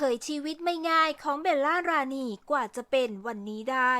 ผยชีวิตไม่ง่ายของเบลล่ารานีกว่าจะเป็นวันนี้ได้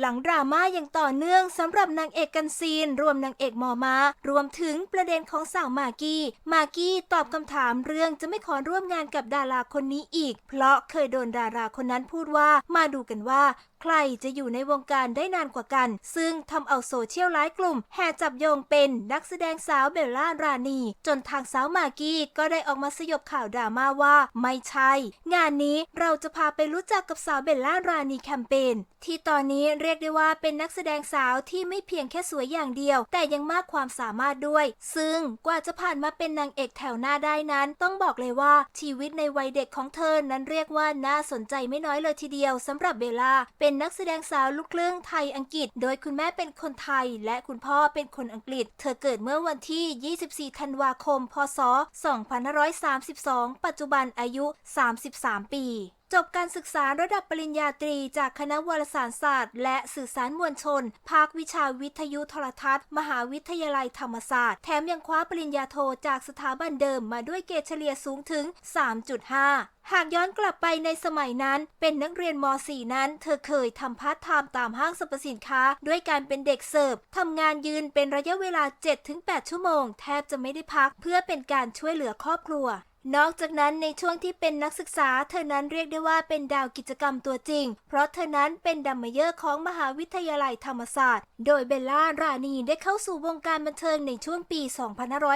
หลังดราม่าอย่างต่อเนื่องสำหรับนางเอกกันซีน รวมนางเอกมอมา รวมถึงประเด็นของสาวมากกี้ มากกี้ตอบคำถามเรื่องจะไม่ขอร่วมงานกับดาราคนนี้อีก เพราะเคยโดนดาราคนนั้นพูดว่ามาดูกันว่า ใครจะอยู่ในวงการได้นานกว่ากัน ซึ่งทำเอาโซเชียลหลายกลุ่ม แห่จับโยงเป็นนักแสดงสาวเบลล่ารานี จนทางสาวมากกี้ก็ได้ออกมาสยบข่าวดราม่าว่าไม่ใช่ งานนี้เราจะพาไปรู้จักกับสาวเบลล่ารานีแคมเปญที่ตอนนี้เรียกได้ว่าเป็นนักแสดงสาวที่ไม่เพียงแค่สวยอย่างเดียว แต่ยังมากความสามารถด้วย ซึ่งกว่าจะผ่านมาเป็นนางเอกแถวหน้าได้นั้น ต้องบอกเลยว่าชีวิตในวัยเด็กของเธอนั้นเรียกว่าน่าสนใจไม่น้อยเลยทีเดียวสำหรับเบลล่าเป็นนักแสดงสาวลูกครึ่งไทยอังกฤษ โดยคุณแม่เป็นคนไทย และคุณพ่อเป็นคนอังกฤษ เธอเกิดเมื่อวันที่ 24 ธันวาคม พศ 2532 ปัจจุบันอายุ 33 ปีจบการศึกษาระดับปริญญาตรีจากคณะวารสารศาสตร์ และสื่อสารมวลชน ภาควิชาวิทยุโทรทัศน์ มหาวิทยาลัยธรรมศาสตร์ แถมยังคว้าปริญญาโทจากสถาบันเดิมมาด้วยเกรดเฉลี่ยสูงถึง 3.5หากย้อนกลับไปในสมัยนั้น เป็นนักเรียนม .4 นั้น เธอเคยทำพาร์ทไทม์ตามห้างสรรพสินค้า ด้วยการเป็นเด็กเสิร์ฟทำงานยืนเป็นระยะเวลา 7-8 ชั่วโมง แทบจะไม่ได้พัก เพื่อเป็นการช่วยเหลือครอบครัว นอกจากนั้นในช่วงที่เป็นนักศึกษา เธอนั้นเรียกได้ว่าเป็นดาวกิจกรรมตัวจริง เพราะเธอนั้นเป็นดัมเมเยอร์ของมหาวิทยาลัยธรรมศาสตร์ โดยเบลล่ารานีได้เข้าสู่วงการบันเทิงในช่วงปี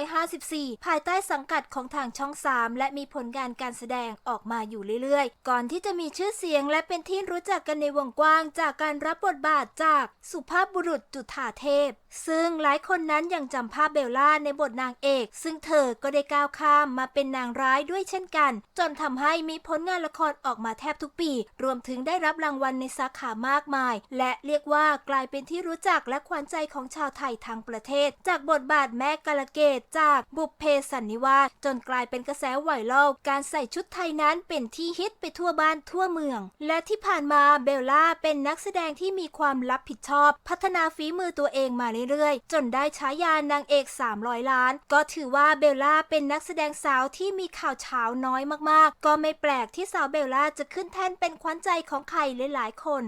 2554 ภายใต้สังกัดของทางช่อง 3 และมีผลงานการแสดงออกมาอยู่เรื่อยๆ ก่อนที่จะมีชื่อเสียงและเป็นที่รู้จักกันในวงกว้าง จากการรับบทบาทจากสุภาพบุรุษจุฑาเทพ ซึ่งหลายคนนั้นยังจำภาพเบลล่าในบทนางเอก ซึ่งเธอก็ได้ก้าวข้ามมาเป็นนางร้ายด้วยเช่นกัน จนทำให้มีผลงานละครออกมาแทบทุกปี รวมถึงได้รับรางวัลในสาขามากมาย และเรียกว่ากลายเป็นที่รู้จักและขวัญใจของชาวไทยทั้งประเทศ จากบทบาทแม่กาลเกตจากบุพเพสันนิวาสจนกลายเป็นกระแสไวรัลการใส่ชุดไทยนั้นเป็นที่ฮิตไปทั่วบ้านทั่วเมือง และที่ผ่านมาเบลล่าเป็นนักแสดงที่มีความรับผิดชอบ พัฒนาฝีมือตัวเองมาเรื่อยๆ จนได้ฉายานางเอก 300 ล้าน ก็ถือว่าเบลล่าเป็นนักแสดงสาวที่มีข่าวเช้าน้อยมากๆ ก็ไม่แปลกที่สาวเบลล่าจะขึ้นแท่นเป็นขวัญใจของใครหลายๆคน